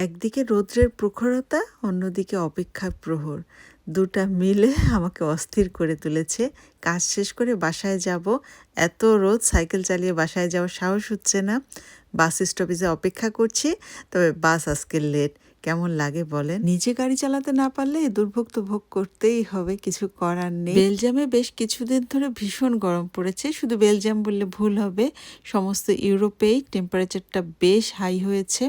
একদিকে রৌদ্রের প্রখরতা, অন্যদিকে অপেক্ষার প্রহর। দুটা মিলে আমাকে অস্থির করে তুলেছে। কাজ শেষ করে বাসায় যাব। এত রোদ, সাইকেল চালিয়ে বাসায় যাওয়ার সাহস হচ্ছে না। বাস স্টপেজে অপেক্ষা করছি, তবে বাস আজকে লেট। কেমন লাগে বলেন? নিজে গাড়ি চালাতে না পারলে দুর্ভোগ তো ভোগ করতেই হবে কিছু করার নেই। বেলজিয়ামে বেশ কিছুদিন ধরে ভীষণ গরম পড়েছে শুধু বেলজিয়াম বললে ভুল হবে। সমস্ত ইউরোপেই টেম্পারেচারটা বেশ হাই হয়েছে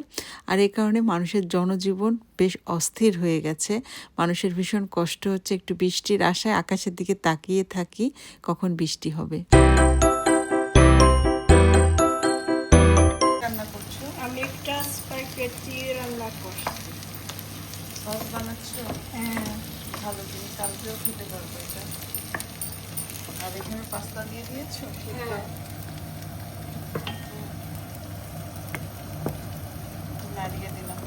আর এই কারণে মানুষের জনজীবন বেশ অস্থির হয়ে গেছে। মানুষের ভীষণ কষ্ট হচ্ছে একটু বৃষ্টির আশায় আকাশের দিকে তাকিয়ে থাকি কখন বৃষ্টি হবে। রান্না করছ? আমি একটা করছি সস বানাচ্ছো হ্যাঁ ভালো তুমি কালকেও খেতে পারব এটা আর এখানে পাস্তা দিয়ে দিয়েছ হ্যাঁ নাড়িয়ে দিলাম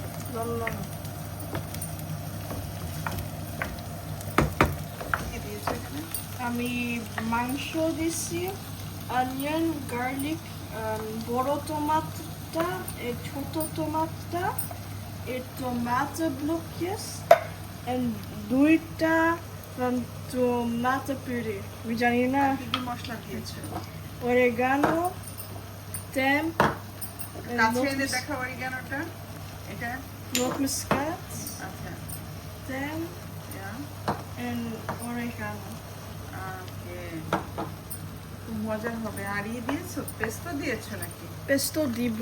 আমি মাংস দিছি অনিয়ন গার্লিক বড় টমাটটা ছোট টমাটটা এই টমাটো ব্লকjes en দুইটা টমাটো পিউরি আমি জানি না। কি মশলা দিয়েছ। Oregano temp কাছে এনে দেখা অরিগানোটা এটা? nootmuskaat আচ্ছা। temp yeah. oregano. মজা হবে। আর ই দিয়েছ? পেস্তো দিয়েছ নাকি? Pesto দিব।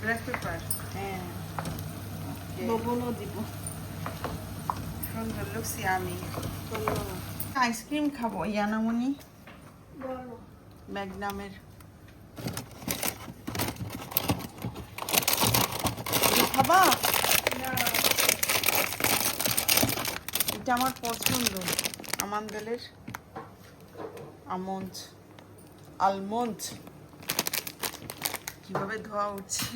ব্ল্যাক পেপার হ্যাঁ। লবণও দিব। সুন্দর লুকসি আমি। আইসক্রিম খাব ইয়ানামনি। ম্যাগনামের। খাবা? এটা আমার পছন্দ। আমান্দেলের আমন্ড আলমন্ড। কীভাবে ধোয়া উঠছে?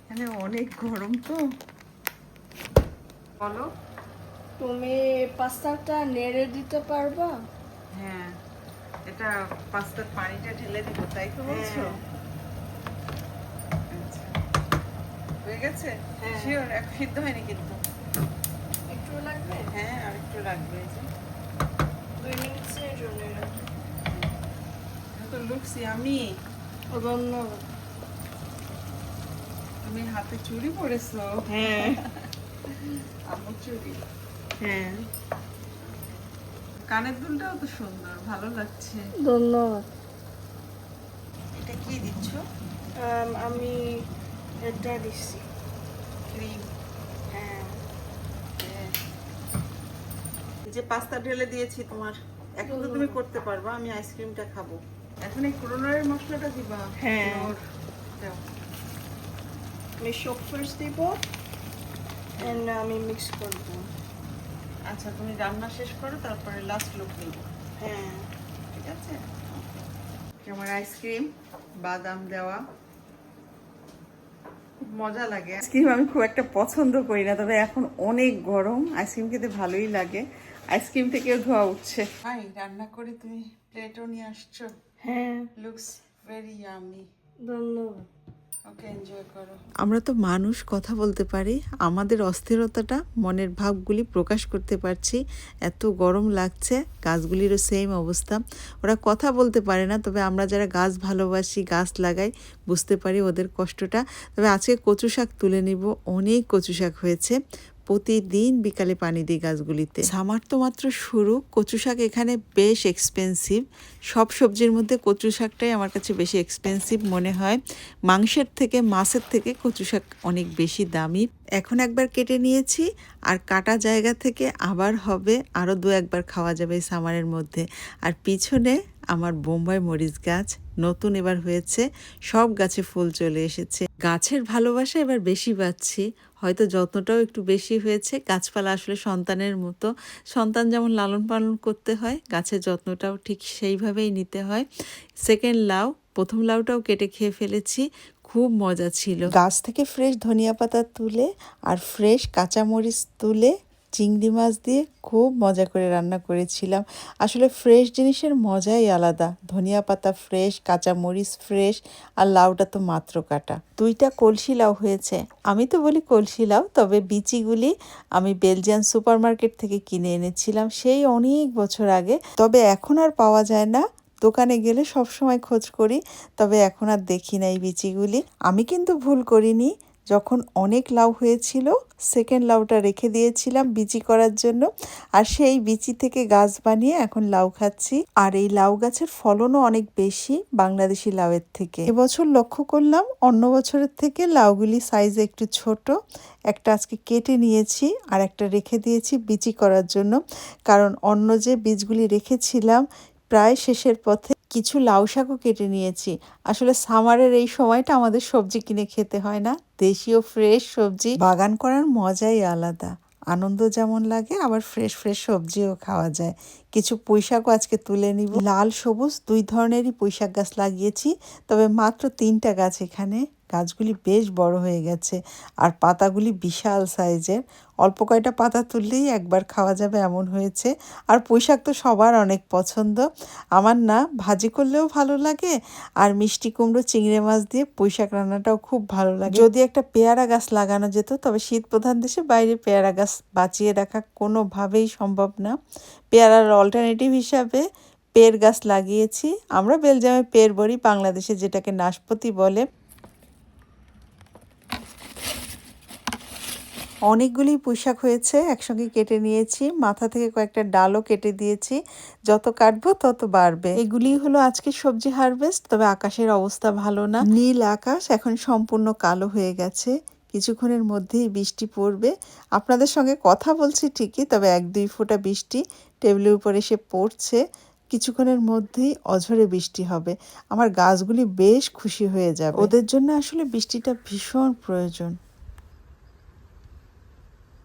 এখানে অনেক গরম তো। বলো। তুমি পাস্তাটা নেড়ে দিতে পারবা? হ্যাঁ এটা পাস্তার পানিটা ঢেলে দিব তাই তো বলছো? হ্যাঁ। আচ্ছা। হয়ে গেছে? হ্যাঁ। শিওর এক সিদ্ধ হয়নি কিন্তু। একটু লাগবে? হ্যাঁ আর একটু লাগবে দুই মিনিটের জন্য। তো লুকসি আমি ধন্যবাদ তুমি হাতে চুরি পরেছো হ্যাঁ। হ্যাঁ। কানের দুলটাও তো সুন্দর ভালো লাগছে। ধন্যবাদ। এটা কি দিচ্ছ? আমি এটা দিচ্ছি। ক্রিম। হ্যাঁ। যে পাস্তা ঢেলে দিয়েছি তোমার এখন তো তুমি করতে পারবা আমি আইসক্রিমটা খাব। এখন এই করোনার মশলাটা দিবা হ্যাঁ। আমি সব ফার্স্ট দিব। আমি মিক্স করব আচ্ছা তুমি রান্না শেষ করো তারপরে লাস্ট লুক নিব। হ্যাঁ। ঠিক আছে? আমার আইসক্রিম বাদাম দেওয়া। খুব মজা লাগে। আইসক্রিম আমি খুব একটা পছন্দ করি না তবে এখন অনেক গরম। আইসক্রিম খেতে ভালোই লাগে। আইসক্রিম থেকেও ধোয়া উঠছে। হাই রান্না করে তুমি প্লেটও নিয়ে আসছো? হ্যাঁ। লুকস ভেরি ইয়ামি ধন্যবাদ। আমরা তো মানুষ, কথা বলতে পারি। আমাদের অস্থিরতাটা মনের ভাবগুলি প্রকাশ করতে পারছি। এত গরম লাগছে, গাছগুলিরও সেম অবস্থা। ওরা কথা বলতে পারে না, তবে আমরা যারা গাছ ভালোবাসি, গাছ লাগাই, বুঝতে পারি ওদের কষ্টটা। তবে আজকে কচু শাক তুলে নিব। অনেক কচু শাক হয়েছে। প্রতিদিন বিকালে পানি দিই গাছগুলিতে। সামার তো মাত্র শুরু। কচু শাক এখানে বেশ এক্সপেন্সিভ সব সবজির মধ্যে কচু শাকটাই আমার কাছে বেশি এক্সপেন্সিভ মনে হয়। মাংসের থেকে, মাছের থেকে কচু শাক অনেক বেশি দামি। এখন একবার কেটে নিয়েছি আর কাটা জায়গা থেকে আবার হবে। আরও দু একবার খাওয়া যাবে সামারের মধ্যে। আর পিছনে আমার বোম্বাই মরিচ গাছ। নতুন এবার হয়েছে। সব গাছে ফুল চলে এসেছে। গাছের ভালোবাসা এবার বেশি পাচ্ছি। হয়তো যত্নটাও একটু বেশি হয়েছে। গাছপালা আসলে সন্তানের মতো। সন্তান যেমন লালন পালন করতে হয়, গাছের যত্নটাও ঠিক সেইভাবেই নিতে হয়। সেকেন্ড লাউ, প্রথম লাউটাও কেটে খেয়ে ফেলেছি। খুব মজা ছিল। গাছ থেকে ফ্রেশ ধনিয়া পাতা তুলে আর ফ্রেশ কাঁচামরিচ তুলে চিংড়ি মাছ দিয়ে খুব মজা করে রান্না করেছিলাম। আসলে ফ্রেশ জিনিসের মজাই আলাদা। ধনিয়া পাতা ফ্রেশ কাঁচা মরিচ ফ্রেশ আর লাউটা তো মাত্র কাটা। দুইটা কলসি লাউ হয়েছে। আমি তো বলি কলসি লাউ, তবে বিচিগুলি আমি বেলজিয়ান সুপারমার্কেট থেকে কিনে এনেছিলাম সেই অনেক বছর আগে। তবে এখন আর পাওয়া যায় না। দোকানে গেলে সব সময় খোঁজ করি, তবে এখন আর দেখি না এই বিচিগুলি। আমি কিন্তু ভুল করিনি। যখন অনেক লাউ হয়েছিল সেকেন্ড লাউটা রেখে দিয়েছিলাম বিচি করার জন্য। আর সেই বিচি থেকে গাছ বানিয়ে এখন লাউ খাচ্ছি। আর এই লাউ গাছের ফলনও অনেক বেশি বাংলাদেশি লাউয়ের থেকে। এবছর লক্ষ্য করলাম অন্য বছরের থেকে লাউগুলি সাইজে একটু ছোট। একটা আজকে কেটে নিয়েছি আর একটা রেখে দিয়েছি বিচি করার জন্য। কারণ অন্য যে বীজগুলি রেখেছিলাম প্রায় শেষের পথে কিছু লাউ শাকও কেটে নিয়েছি। আসলে সামারের এই সময়টা আমাদের সবজি কিনে খেতে হয় না। দেশীয় ফ্রেশ সবজি। বাগান করার মজাই আলাদা। আনন্দ যেমন লাগে, আবার ফ্রেশ ফ্রেশ সবজিও খাওয়া যায়। কিছু পুঁইশাকও আজকে তুলে নিব। লাল সবুজ, দুই ধরনেরই পুঁইশাক গাছ লাগিয়েছি, তবে মাত্র তিনটা গাছ এখানে। গাছগুলি বেশ বড় হয়ে গেছে আর পাতাগুলি বিশাল সাইজের। অল্প কয়টা পাতা তুললেই একবার খাওয়া যাবে এমন হয়েছে। আর পুঁইশাক তো সবার অনেক পছন্দ। আমার না, ভাজি করলেও ভালো লাগে আর মিষ্টি কুমড়ো, চিংড়ি মাছ দিয়ে পুঁইশাক রান্নাটাও খুব ভালো লাগে। যদি একটা পেয়ারা গাছ লাগানো যেত, তবে শীত প্রধান দেশে বাইরে পেয়ারা গাছ বাঁচিয়ে রাখা কোনোভাবেই সম্ভব না। পেয়ারার অল্টারনেটিভ হিসাবে পের গাছ লাগিয়েছি। আমরা বেলজিয়ামে পের বড়ি, বাংলাদেশে যেটাকে নাশপাতি বলে। অনেকগুলি পুঁইশাক হয়েছে, একসঙ্গে কেটে নিয়েছি। মাথা থেকে কয়েকটা ডালও কেটে দিয়েছি। যত কাটবো তত বাড়বে। এগুলি হলো আজকে সবজি হারভেস্ট, তবে আকাশের অবস্থা ভালো না। নীল আকাশ এখন সম্পূর্ণ কালো হয়ে গেছে। কিছুক্ষণের মধ্যেই বৃষ্টি পড়বে। আপনাদের সঙ্গে কথা বলছি ঠিকই, তবে এক দুই ফোঁটা বৃষ্টি টেবিলের উপর এসে পড়ছে। কিছুক্ষণের মধ্যেই অঝরে বৃষ্টি হবে। আমার গাছগুলি বেশ খুশি হয়ে যাবে। ওদের জন্য আসলে বৃষ্টিটা ভীষণ প্রয়োজন।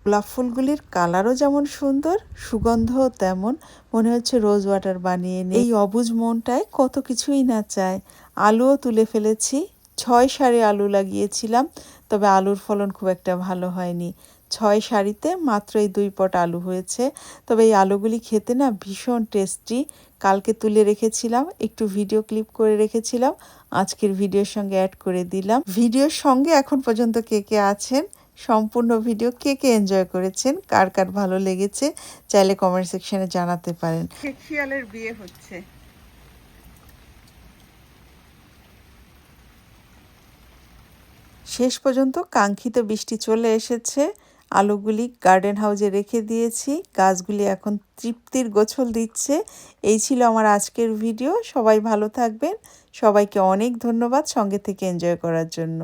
গোলাপ ফুলগুলির কালারও যেমন সুন্দর, সুগন্ধও তেমন। মনে হচ্ছে রোজ ওয়াটার বানিয়ে নিই। এই অবুজ মনটায় কত কিছুই না চায়। আলুও তুলে ফেলেছি। ছয় সারি আলু লাগিয়েছিলাম, তবে আলুর ফলন খুব একটা ভালো হয়নি। ছয় সারিতে মাত্র এই দুই পট আলু হয়েছে। তবে এই আলুগুলি খেতে না ভীষণ টেস্টি কালকে তুলে রেখেছিলাম, একটু ভিডিও ক্লিপ করে রেখেছিলাম। আজকের ভিডিওর সঙ্গে অ্যাড করে দিলাম। ভিডিওর সঙ্গে এখন পর্যন্ত কে কে আছেন? সম্পূর্ণ ভিডিও কে কে এনজয় করেছেন? কার কার ভালো লেগেছে? চাইলে কমেন্ট সেকশনে জানাতে পারেন। শিয়ালের বিয়ে হচ্ছে। শেষ পর্যন্ত কাঙ্ক্ষিত বৃষ্টি চলে এসেছে। আলুগুলি গার্ডেন হাউজে রেখে দিয়েছি। গাছগুলি এখন তৃপ্তির গোছল দিচ্ছে। এই ছিল আমার আজকের ভিডিও। সবাই ভালো থাকবেন। সবাইকে অনেক ধন্যবাদ সঙ্গে থেকে এনজয় করার জন্য।